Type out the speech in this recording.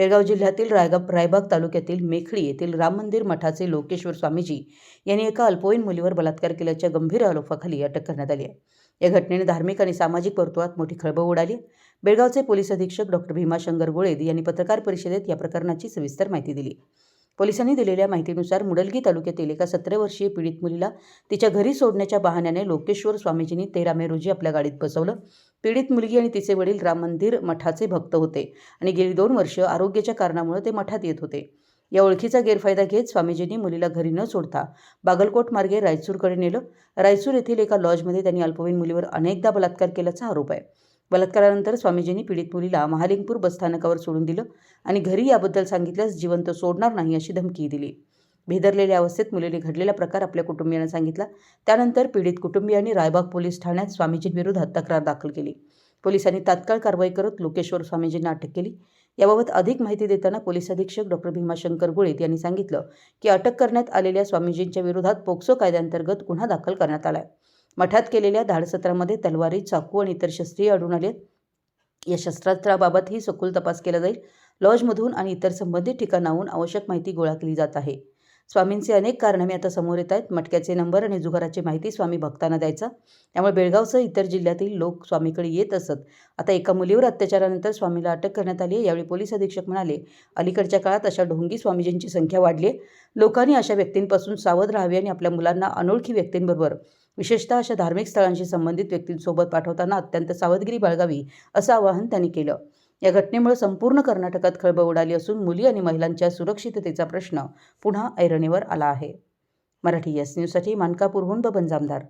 बेळगाव जिल्ह्यातील रायगाव रायबाग तालुक्यातील मेखळी येथील राम मंदिर मठाचे लोकेश्वर स्वामीजी यांनी एका अल्पवयीन मुलीवर बलात्कार केल्याच्या गंभीर आरोपाखाली अटक करण्यात आली आहे. या घटनेने धार्मिक आणि सामाजिक वर्तुळात मोठी खळबळ उडाली. बेळगावचे पोलीस अधीक्षक डॉक्टर भीमाशंकर गोळेद यांनी पत्रकार परिषदेत या प्रकरणाची सविस्तर माहिती दिली. पोलिसांनी दिलेल्या माहितीनुसार मुडलगी तालुक्यातील एका सतरा वर्षीय पीडित मुलीला तिच्या घरी सोडण्याच्या बहाण्याने लोकेश्वर स्वामीजींनी तेरा मे रोजी आपल्या गाडीत बसवलं. पीडित मुलगी आणि तिचे वडील राम मंदिर मठाचे भक्त होते आणि गेली दोन वर्ष आरोग्याच्या कारणामुळे ते मठात येत होते. या ओळखीचा गैरफायदा घेत स्वामीजींनी मुलीला घरी न सोडता बागलकोट मार्गे रायचूरकडे नेलं. रायचूर येथील एका लॉजमध्ये त्यांनी अल्पवयीन मुलीवर अनेकदा बलात्कार केल्याचा आरोप आहे. बलात्कारानंतर स्वामीजींनी पीडित मुलीला महालिंगपूर बसस्थानकावर सोडून दिलं आणि घरी याबद्दल सांगितल्यास जिवंत सोडणार नाही अशी धमकी दिली. भेदरलेल्या अवस्थेत मुलीने घडलेला प्रकार आपल्या कुटुंबियांना सांगितला. त्यानंतर पीडित कुटुंबियांनी रायबाग पोलीस ठाण्यात स्वामीजींविरोधात तक्रार दाखल केली. पोलिसांनी तात्काळ कारवाई करत लोकेश्वर स्वामीजींना अटक केली. याबाबत अधिक माहिती देताना पोलीस अधीक्षक डॉक्टर भीमाशंकर गुळीत यांनी सांगितलं की अटक करण्यात आलेल्या स्वामीजींच्या विरोधात पोक्सो कायद्याअंतर्गत गुन्हा दाखल करण्यात आला आहे मठात केलेल्या धाडसत्रामध्ये तलवारी चाकू आणि इतर शस्त्रीय आढळून आले या शस्त्रास्त्राबाबतही सखोल तपास केला जाईल. लॉजमधून आणि इतर संबंधित ठिकाणाहून आवश्यक माहिती गोळा केली जात आहे. स्वामींचे अनेक कारनामे आता समोर येत आहेत. मटक्याचे नंबर आणि जुगाराची माहिती स्वामी भक्तांना द्यायचा. त्यामुळे बेळगावसह इतर जिल्ह्यातील लोक स्वामीकडे येत असत. आता एका मुलीवर अत्याचारानंतर स्वामीला अटक करण्यात आली आहे. यावेळी पोलीस अधीक्षक म्हणाले अलीकडच्या काळात अशा ढोंगी स्वामीजींची संख्या वाढली आहे. लोकांनी अशा व्यक्तींपासून सावध राहावे आणि आपल्या मुलांना अनोळखी व्यक्तींबरोबर विशेषतः अशा धार्मिक स्थळांशी संबंधित व्यक्तींसोबत पाठवताना अत्यंत सावधगिरी बाळगावी असं आवाहन त्यांनी केलं. या घटनेमुळे संपूर्ण कर्नाटकात खळबळ उडाली असून मुली आणि महिलांच्या सुरक्षिततेचा प्रश्न पुन्हा ऐरणीवर आला आहे. मराठी एस न्यूजसाठी मानकापूरहून बबन जामदार.